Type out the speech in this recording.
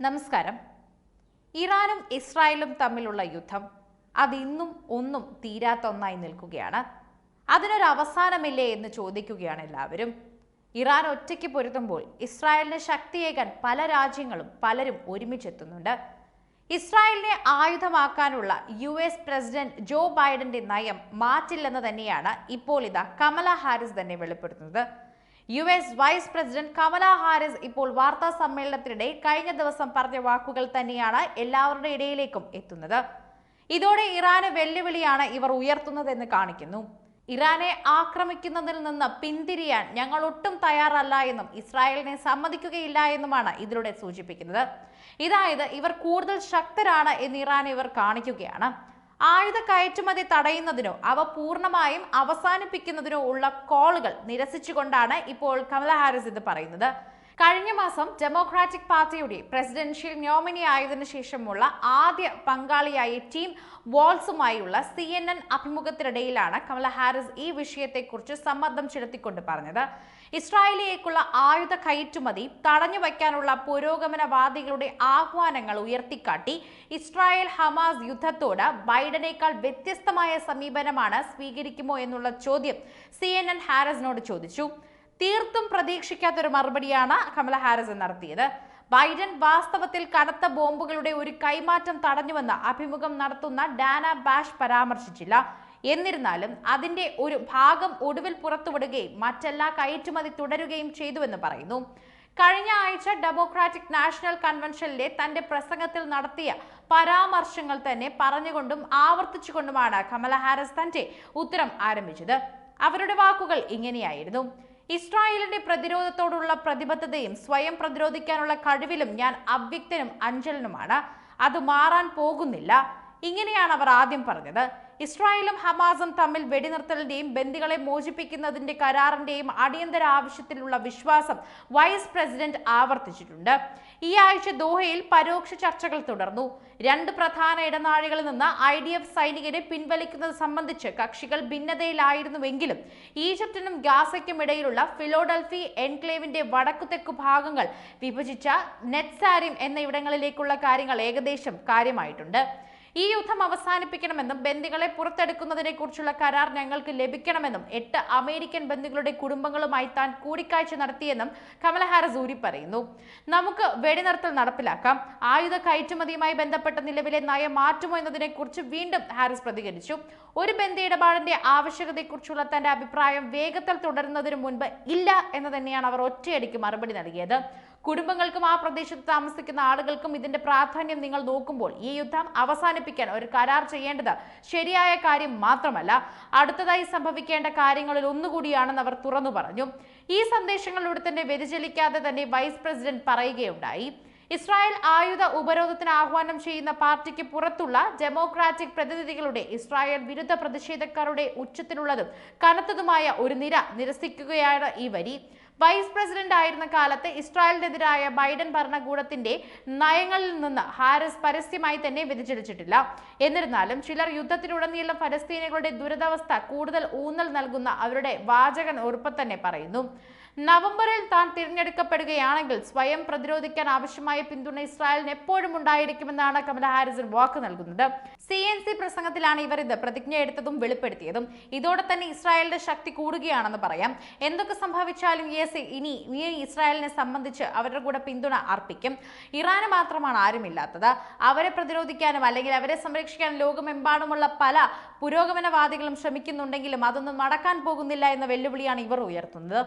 നമസ്കാരം. ഇറാനും ഇസ്രായേലും തമ്മിലുള്ള യുദ്ധം അതിന്നും ഒന്നും തീരാത്ത ഒന്നായി നിൽക്കുകയാണ്. അതിനൊരു അവസാനമില്ലേ എന്ന് ചോദിക്കുകയാണ് എല്ലാവരും. ഇറാൻ ഒറ്റയ്ക്ക് പൊരുത്തുമ്പോൾ ഇസ്രായേലിന് ശക്തിയേകാൻ പല രാജ്യങ്ങളും പലരും ഒരുമിച്ചെത്തുന്നുണ്ട്. ഇസ്രായേലിനെ ആയുധമാക്കാനുള്ള യു എസ് പ്രസിഡന്റ് ജോ ബൈഡന്റെ നയം മാറ്റില്ലെന്ന് തന്നെയാണ് ഇപ്പോൾ ഇതാ കമല ഹാരിസ് തന്നെ വെളിപ്പെടുത്തുന്നത്. U S vice president Kamala Harris ഇപ്പോൾ വാർത്താ സമ്മേളനത്തിനിടെ കഴിഞ്ഞ ദിവസം പറഞ്ഞ വാക്കുകൾ തന്നെയാണ് എല്ലാവരുടെ ഇടയിലേക്കും എത്തുന്നത്. ഇതോടെ ഇറാന് വെല്ലുവിളിയാണ് ഇവർ ഉയർത്തുന്നതെന്ന് കാണിക്കുന്നു. ഇറാനെ ആക്രമിക്കുന്നതിൽ നിന്ന് പിന്തിരിയാൻ ഞങ്ങൾ ഒട്ടും തയ്യാറല്ല എന്നും ഇസ്രായേലിനെ സമ്മതിക്കുകയില്ല എന്നുമാണ് ഇതിലൂടെ സൂചിപ്പിക്കുന്നത്. ഇതായത് ഇവർ കൂടുതൽ ശക്തരാണ് എന്ന് ഇറാൻ ഇവർ കാണിക്കുകയാണ്. ആയുധ കയറ്റുമതി തടയുന്നതിനോ അവ പൂർണമായും അവസാനിപ്പിക്കുന്നതിനോ ഉള്ള കോളുകൾ നിരസിച്ചുകൊണ്ടാണ് ഇപ്പോൾ കമല ഹാരിസ് ഇത് പറയുന്നത്. കഴിഞ്ഞ മാസം ഡെമോക്രാറ്റിക് പാർട്ടിയുടെ പ്രസിഡൻഷ്യൽ നോമിനി ആയതിനു ശേഷമുള്ള ആദ്യ പങ്കാളിയായ ടീം വോൾസുമായുള്ള സി എൻ എൻ അഭിമുഖത്തിനിടയിലാണ് കമല ഹാരിസ് ഈ വിഷയത്തെക്കുറിച്ച് സമ്മർദ്ദം ചെലുത്തിക്കൊണ്ട് പറഞ്ഞത്. ഇസ്രായേലിലേക്കുള്ള ആയുധ കയറ്റുമതി തടഞ്ഞു വയ്ക്കാനുള്ള പുരോഗമനവാദികളുടെ ആഹ്വാനങ്ങൾ ഉയർത്തിക്കാട്ടി ഇസ്രായേൽ ഹമാസ് യുദ്ധത്തോട് ബൈഡനേക്കാൾ വ്യത്യസ്തമായ സമീപനമാണ് സ്വീകരിക്കുമോ എന്നുള്ള ചോദ്യം സി എൻ എൻ ഹാരിസിനോട് ചോദിച്ചു. തീർത്തും പ്രതീക്ഷിക്കാത്തൊരു മറുപടിയാണ് കമല ഹാരിസ് നടത്തിയത്. ബൈഡൻ വാസ്തവത്തിൽ കനത്ത ബോംബുകളുടെ ഒരു കൈമാറ്റം തടഞ്ഞുവെന്ന് അഭിമുഖം നടത്തുന്ന ഡാന ബാഷ് പരാമർശിച്ചില്ല. എന്നിരുന്നാലും അതിന്റെ ഒരു ഭാഗം ഒടുവിൽ പുറത്തുവിടുകയും മറ്റെല്ലാ കയറ്റുമതി തുടരുകയും ചെയ്തുവെന്ന് പറയുന്നു. കഴിഞ്ഞ ആഴ്ച ഡെമോക്രാറ്റിക് നാഷണൽ കൺവെൻഷനിലെ തന്റെ പ്രസംഗത്തിൽ നടത്തിയ പരാമർശങ്ങൾ തന്നെ പറഞ്ഞുകൊണ്ടും ആവർത്തിച്ചുകൊണ്ടുമാണ് കമല ഹാരിസ് തന്റെ ഉത്തരം ആരംഭിച്ചത്. അവരുടെ വാക്കുകൾ ഇങ്ങനെയായിരുന്നു. ഇസ്രായേലിന്റെ പ്രതിരോധത്തോടുള്ള പ്രതിബദ്ധതയും സ്വയം പ്രതിരോധിക്കാനുള്ള കഴിവിലും ഞാൻ അവ്യക്തനും അഞ്ചലനുമാണ്. അത് മാറാൻ പോകുന്നില്ല. ഇങ്ങനെയാണ് അവർ ആദ്യം പറഞ്ഞത്. ഇസ്രായേലും ഹമാസും തമ്മിൽ വെടിനിർത്തലിന്റെയും ബന്ദികളെ മോചിപ്പിക്കുന്നതിന്റെ കരാറിന്റെയും അടിയന്തര ആവശ്യത്തിലുള്ള വിശ്വാസം വൈസ് പ്രസിഡന്റ് ആവർത്തിച്ചിട്ടുണ്ട്. ഈ ആഴ്ച ദോഹയിൽ പരോക്ഷ ചർച്ചകൾ തുടർന്നു. രണ്ട് പ്രധാന ഇടനാഴികളിൽ നിന്ന് ഐ ഡി എഫ് സൈനികരെ പിൻവലിക്കുന്നത് സംബന്ധിച്ച് കക്ഷികൾ ഭിന്നതയിലായിരുന്നുവെങ്കിലും ഈജിപ്തിനും ഗാസയ്ക്കും ഇടയിലുള്ള ഫിലോഡൽഫി എൻക്ലേവിന്റെ വടക്കുതെക്കു ഭാഗങ്ങൾ വിഭജിച്ച നെറ്റ്സാരിം എന്നിവിടങ്ങളിലേക്കുള്ള കാര്യങ്ങൾ ഏകദേശം കാര്യമായിട്ടുണ്ട്. ഈ യുദ്ധം അവസാനിപ്പിക്കണമെന്നും ബന്ദികളെ പുറത്തെടുക്കുന്നതിനെ കുറിച്ചുള്ള കരാർ ഞങ്ങൾക്ക് ലഭിക്കണമെന്നും എട്ട് അമേരിക്കൻ ബന്ദികളുടെ കുടുംബങ്ങളുമായി താൻ കൂടിക്കാഴ്ച നടത്തിയെന്നും കമല ഹാരിസ് ഊരി പറയുന്നു നമുക്ക് വെടിനിർത്തൽ നടപ്പിലാക്കാം. ആയുധ കയറ്റുമതിയുമായി ബന്ധപ്പെട്ട നിലവിലെ നയം മാറ്റുമോ എന്നതിനെക്കുറിച്ച് വീണ്ടും ഹാരിസ് പ്രതികരിച്ചു. ഒരു ബന്ദി ഇടപാടിന്റെ ആവശ്യകതയെക്കുറിച്ചുള്ള തന്റെ അഭിപ്രായം വേഗത്തിൽ തുടരുന്നതിന് മുൻപ് ഇല്ല എന്ന് തന്നെയാണ് അവർ ഒറ്റയടിക്ക് മറുപടി നൽകിയത്. കുടുംബങ്ങൾക്കും ആ പ്രദേശത്ത് താമസിക്കുന്ന ആളുകൾക്കും ഇതിന്റെ പ്രാധാന്യം നിങ്ങൾ നോക്കുമ്പോൾ ഈ യുദ്ധം അവസാനിപ്പിക്കാൻ ഒരു കരാർ ചെയ്യേണ്ടത് ശരിയായ കാര്യം മാത്രമല്ല അടുത്തതായി സംഭവിക്കേണ്ട കാര്യങ്ങളിൽ ഒന്നുകൂടിയാണെന്ന് അവർ തുറന്നു പറഞ്ഞു. ഈ സന്ദേശങ്ങളിലൂടെ തന്നെ വ്യതിചലിക്കാതെ തന്നെ വൈസ് പ്രസിഡന്റ് പറയുകയുണ്ടായി. ഇസ്രായേൽ ആയുധ ഉപരോധത്തിന് ആഹ്വാനം ചെയ്യുന്ന പാർട്ടിക്ക് പുറത്തുള്ള ഡെമോക്രാറ്റിക് പ്രതിനിധികളുടെ ഇസ്രായേൽ വിരുദ്ധ പ്രതിഷേധക്കാരുടെ ഉച്ചത്തിലുള്ളതും കനത്തതുമായ ഒരു നിര നിരസിക്കുകയാണ് ഈ വരി. വൈസ് പ്രസിഡന്റ് ആയിരുന്ന കാലത്ത് ഇസ്രായേലിനെതിരായ ബൈഡൻ ഭരണകൂടത്തിന്റെ നയങ്ങളിൽ നിന്ന് ഹാരിസ് പരസ്യമായി തന്നെ വ്യതിചലിച്ചിട്ടില്ല. എന്നിരുന്നാലും ചിലർ യുദ്ധത്തിലുടനീളം ഫലസ്തീനികളുടെ ദുരിതാവസ്ഥ കൂടുതൽ ഊന്നൽ നൽകുന്ന അവരുടെ വാചകൻ ഉറപ്പ് തന്നെ പറയുന്നു. നവംബറിൽ താൻ തിരഞ്ഞെടുക്കപ്പെടുകയാണെങ്കിൽ സ്വയം പ്രതിരോധിക്കാൻ ആവശ്യമായ പിന്തുണ ഇസ്രായേലിന് എപ്പോഴും ഉണ്ടായിരിക്കുമെന്നാണ് കമല ഹാരിസൺ വാക്ക് നൽകുന്നത്. സി എൻ സി പ്രസംഗത്തിലാണ് ഇവർ ഇത് പ്രതിജ്ഞ എടുത്തതും വെളിപ്പെടുത്തിയതും. ഇതോടെ തന്നെ ഇസ്രായേലിന്റെ ശക്തി കൂടുകയാണെന്ന് പറയാം. എന്തൊക്കെ സംഭവിച്ചാലും യു എസ് ഇനി ഈ ഇസ്രായേലിനെ സംബന്ധിച്ച് അവരുടെ കൂടെ പിന്തുണ അർപ്പിക്കും. ഇറാന് മാത്രമാണ് ആരുമില്ലാത്തത്. അവരെ പ്രതിരോധിക്കാനും അല്ലെങ്കിൽ അവരെ സംരക്ഷിക്കാനും ലോകമെമ്പാടുമുള്ള പല പുരോഗമനവാദികളും ശ്രമിക്കുന്നുണ്ടെങ്കിലും അതൊന്നും നടക്കാൻ പോകുന്നില്ല എന്ന വെല്ലുവിളിയാണ് ഇവർ ഉയർത്തുന്നത്.